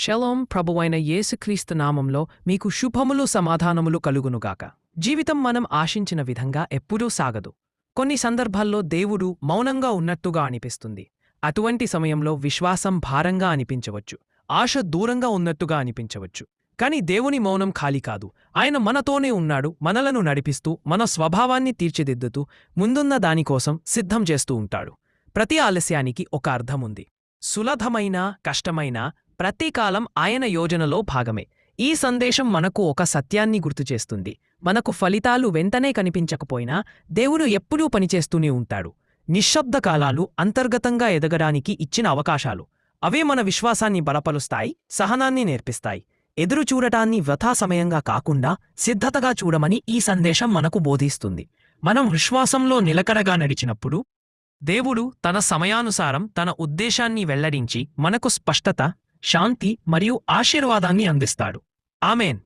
Shalom ప్రభువైన యేసుక్రీస్తు నామంలో మీకు శుభములు సమాధానములు కలుగునుగాక. జీవితం మనం ఆశించిన విధంగా ఎప్పుడూ సాగదు. కొన్ని సందర్భాల్లో దేవుడు మౌనంగా ఉన్నట్టుగా అనిపిస్తుంది. అటువంటి సమయంలో విశ్వాసం భారంగా అనిపించవచ్చు. ఆశ దూరంగా ఉన్నట్టుగా అనిపించవచ్చు. కాని దేవుని మౌనం ఖాళీ కాదు. ఆయన మనతోనే ఉన్నాడు మనలను నడిపిస్తూ మన స్వభావాన్ని తీర్చిదిద్దుతూ ముందున్న దానికోసం సిద్ధం చేస్తూ ఉంటాడు. ప్రతి ఆలస్యానికి ఒక అర్థముంది. సులభమైన కష్టమైన ప్రతికాలం ఆయన యోజనలో భాగమే. ఈ సందేశం మనకు ఒక సత్యాన్ని గుర్తుచేస్తుంది మనకు ఫలితాలు వెంటనే కనిపించకపోయినా దేవుడు ఎప్పుడూ పనిచేస్తూనే ఉంటాడు. నిశ్శబ్ద కాలాలు అంతర్గతంగా ఎదగడానికి ఇచ్చిన అవకాశాలు. అవే మన విశ్వాసాన్ని బలపలుస్తాయి సహనాన్ని నేర్పిస్తాయి. ఎదురు చూడటాన్ని వృథా సమయంగా కాకుండా సిద్ధతగా చూడమని ఈ సందేశం మనకు బోధిస్తుంది. మనం విశ్వాసంలో నిలకడగా నడిచినప్పుడు దేవుడు తన సమయానుసారం తన ఉద్దేశాన్ని వెల్లడించి మనకు స్పష్టత శాంతి మరియు ఆశీర్వాదాన్ని అందిస్తాడు. ఆమెన్.